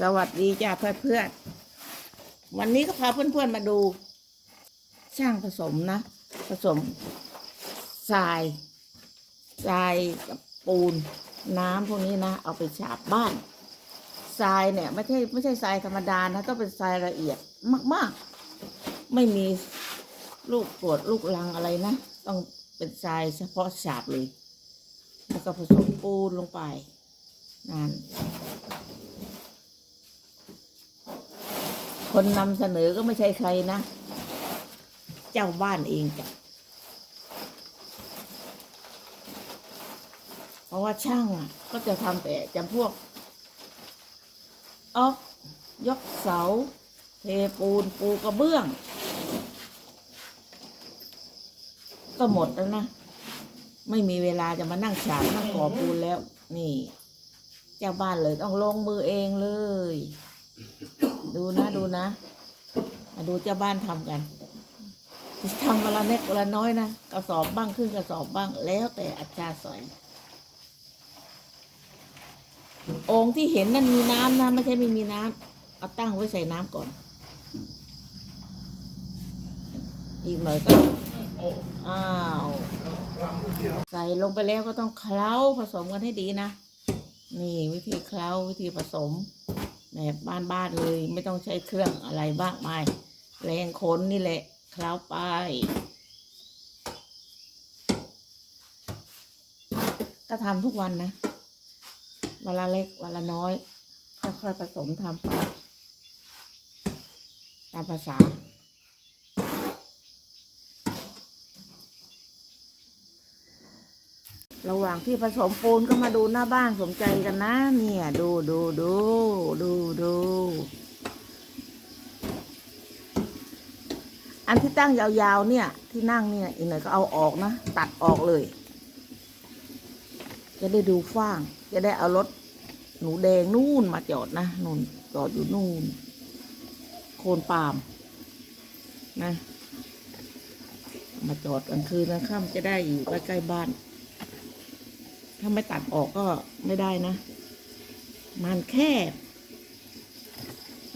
สวัสดีจ้าเพื่อนเพื่อนวันนี้ก็พาเพื่อนๆมาดูช่างผสมนะ ผสมทรายทรายกับปูนน้ำพวกนี้นะ เอาไปฉาบบ้านทรายเนี่ยไม่ใช่ไม่ใช่ทรายธรรมดานะต้องเป็นทรายละเอียดมาก ๆ ไม่มีลูกกรวดลูกลังอะไรนะ ต้องเป็นทรายเฉพาะฉาบเลย แล้วก็ผสมปูนลงไปนั่น คนนำเสนอก็ไม่ใช่ใครนะ เจ้าบ้านเองจ้ะเพราะว่าช่างอะ ก็จะทำแต่จำพวกออกยกเสา เทปูนปูกระเบื้อง ก็หมดแล้วนะ ไม่มีเวลาจะมานั่งฉาบนั่งก่อปูนแล้ว นี่ เจ้าบ้านเลยต้องลงมือเองเลย ดูนะดูนะมาดูเจ้าบ้านทำกันทำวันละเล็กวันละน้อยนะกระสอบบ้างครึ่งกระสอบบ้างแล้วแต่อัตราสอยโอ่งที่เห็นนั่นมีน้ำนะไม่ใช่ไม่มีน้ำเอาตั้งไว้ใส่น้ำก่อน อีกหน่อยก็อ้าวใส่ลงไปแล้วก็ต้องเคล้าผสมกันให้ดีนะ นี่วิธีเคล้าวิธีผสม แบบบ้านๆเลยไม่ต้องใช้เครื่องอะไรมากมายแรงค้นนี่แหละเคล้าไปก็ทำทุกวันนะวันละเล็กวันละน้อยค่อยๆผสมทำไปตามภาษา ระหว่างที่ผสมปูนก็มาดูหน้าบ้านสมใจกันนะ เนี่ย ดูดูดูดูดูอันที่ตั้งยาวๆเนี่ย ที่นั่งเนี่ยอีกหน่อยก็เอาออกนะ ตัดออกเลย จะได้ดูฟ้าง จะได้เอารถหนูแดงนู่นมาจอดนะนู่นจอดอยู่นู่น โคนปาล์มนะ มาจอดกลางคืนกลางค่ำจะได้อยู่ใกล้ๆบ้าน ถ้าไม่ตัดออกก็ไม่ได้นะ มันแคบ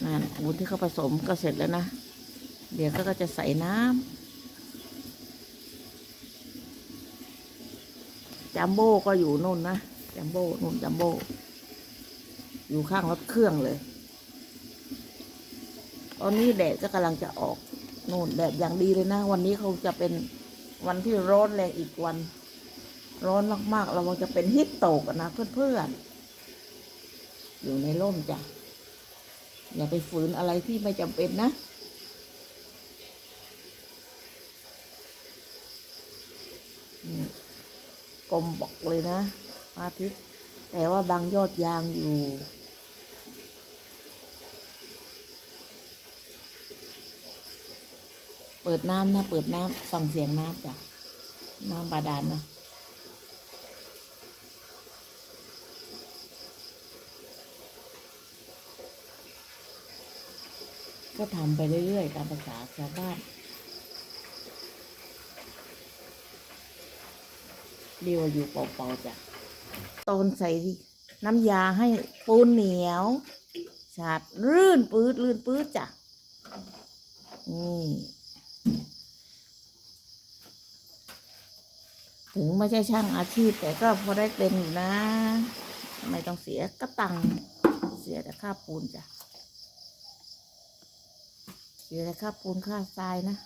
นั่นปูนที่เขาผสมก็เสร็จแล้วนะ เดี๋ยวก็จะใส่น้ำจัมโบ้ก็อยู่นู่นนะจัมโบ้นู่นจัมโบ้อยู่ข้างรถเครื่องเลย ตอนนี้แดดก็กำลังจะออกนู่นแดดอย่างดีเลยนะ วันนี้เขาจะเป็นวันที่ร้อนแรงอีกวัน ร้อนมากๆ เราจะเป็นฮิตโตกนะเพื่อนๆ อยู่ในร่มจ้ะ อย่าไปฝืนอะไรที่ไม่จำเป็นนะ กลมบอกเลยนะอาทิตย์ แต่ว่าบางยอดยางอยู่เปิดน้ำนะ เปิดน้ำฟังเสียงน้ำจ้ะ น้ำบาดาลนะ ก็ทำไปเรื่อยๆตามภาษาชาวบ้านเรียกว่าอยู่เป่าๆจ้ะตอนใส่น้ำยาให้ปูนเหนียวฉาดลื่นปื๊ดลื่นปื๊ดจ้ะนี่ถึงไม่ใช่ช่างอาชีพ แต่ก็พอได้เป็นอยู่นะ ไม่ต้องเสียกระตัง เสียแต่ค่าปูนจ้ะ สียแต่ค่าปูนค่าทรายนะ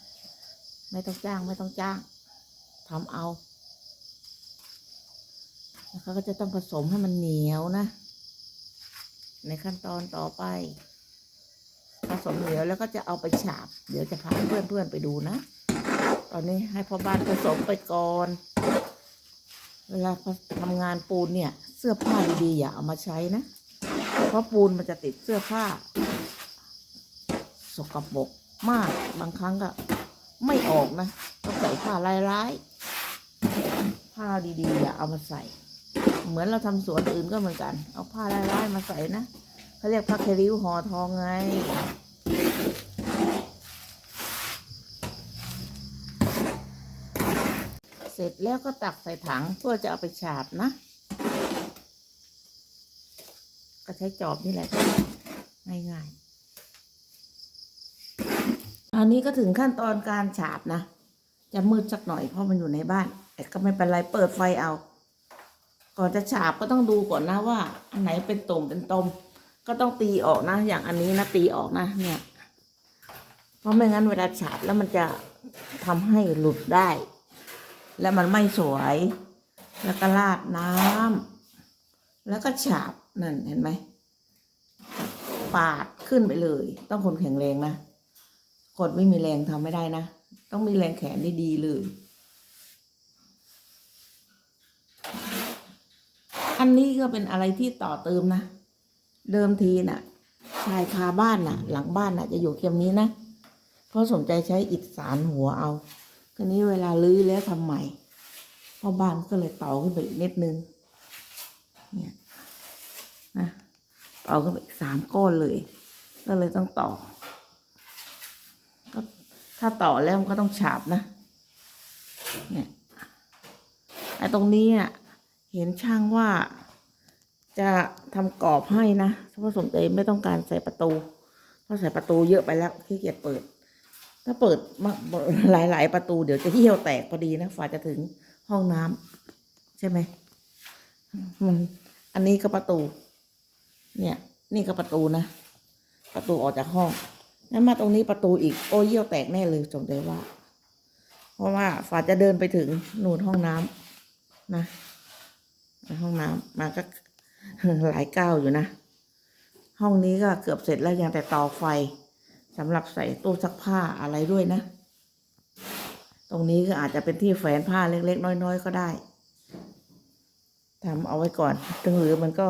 ไม่ต้องจ้างไม่ต้องจ้างทำเอาแล้วเขาก็จะต้องผสมให้มันเหนียวนะ ในขั้นตอนต่อไป ผสมเหนียวแล้วก็จะเอาไปฉาบ เดี๋ยวจะพาเพื่อนๆไปดูนะ ตอนนี้ให้พ่อบ้านผสมไปก่อน เวลาทำงานปูนเนี่ย เสื้อผ้าดีๆอย่าเอามาใช้นะ เพราะปูนมันจะติดเสื้อผ้า สกปรกมากบางครั้งก็ไม่ออกนะต้องใส่ผ้าลายร้ายๆผ้าดีๆอย่าเอามาใส่ เหมือนเราทำสวนอื่นก็เหมือนกัน เอาผ้าลายร้ายๆมาใส่นะเขาเรียกผ้าเคริ้วห่อทองไงเสร็จแล้วก็ตักใส่ถังเพื่อจะเอาไปฉาบนะ ก็ใช้จอบนี่แหละง่ายๆ อันนี้ก็ถึงขั้นตอนการฉาบนะ จะมืดสักหน่อยเพราะมันอยู่ในบ้าน แต่ก็ไม่เป็นไรเปิดไฟเอา ก่อนจะฉาบก็ต้องดูก่อนนะว่า อันไหนเป็นตุ่มเป็นตม ก็ต้องตีออกนะ อย่างอันนี้นะตีออกนะ เนี่ย เพราะไม่งั้นเวลาฉาบแล้วมันจะทำให้หลุดได้ และมันไม่สวย แล้วก็ราดน้ำแล้วก็ฉาบนั่นเห็นไหมปาดขึ้นไปเลย ต้องคนแข็งแรงนะ คนไม่มีแรงทำไม่ได้นะ ต้องมีแรงแขนได้ดีเลย อันนี้ก็เป็นอะไรที่ต่อเติมนะ เดิมทีน่ะชายคาบ้านน่ะ หลังบ้านน่ะ จะอยู่เคียมนี้นะ เพราะสนใจใช้อิฐสารหัวเอาคราวนี้เวลาลื้อแล้วทำใหม่พ่อบ้านก็เลยต่อขึ้นไปอีกนิดนึง เนี่ยนะต่อขึ้นไปอีกสามก้อนเลย ก็เลยต้องต่อ ถ้าต่อแล้วมันก็ต้องฉาบนะ เนี่ยไอ้ตรงนี้อะเห็นช่างว่าจะทำกรอบให้นะเพราะสมใจไม่ต้องการใส่ประตู เพราะใส่ประตูเยอะไปแล้วขี้เกียจเปิด ถ้าเปิดมาหลาย ๆ ประตูเดี๋ยวจะเหี่ยวแตกพอดีนะฝ่าจะถึงห้องน้ำใช่ไหมมันอันนี้ก็ประตู เนี่ย นี่ก็ประตูนะ ประตูออกจากห้อง นั้นมาตรงนี้ประตูอีก โอ้ยเยี่ยวแตกแน่เลยสมใจว่า เพราะว่าฝาจะเดินไปถึงนูนห้องน้ำนะห้องน้ำมาก็หลายก้าวอยู่นะ ห้องนี้ก็เกือบเสร็จแล้วยังแต่ต่อไฟสำหรับใส่ตู้ซักผ้าอะไรด้วยนะ ตรงนี้ก็อาจจะเป็นที่แฝนผ้าเล็ก ๆ น้อย ๆ ก็ได้ทำเอาไว้ก่อนถึงหรือมันก็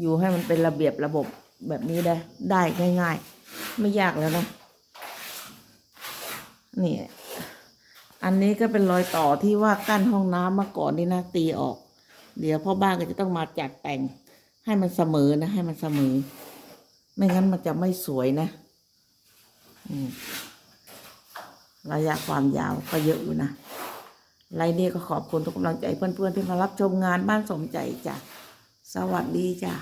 อยู่ให้มันเป็นระเบียบระบบแบบนี้ได้ได้ง่าย ๆ ไม่ยากแล้วนะนี่อันนี้ก็เป็นรอยต่อที่ว่ากั้นห้องน้ำมาก่อนนี่นะตีออก เดี๋ยวพ่อบ้านก็จะต้องมาจัดแต่ง ให้มันเสมอนะ ให้มันเสมอ ไม่งั้นมันจะไม่สวยนะระยะความยาวก็เยอะอยู่นะไรนี้ก็ขอบคุณทุกกำลังใจเพื่อนๆที่มารับชมงานบ้านสมใจจ้ะสวัสดีจ้ะ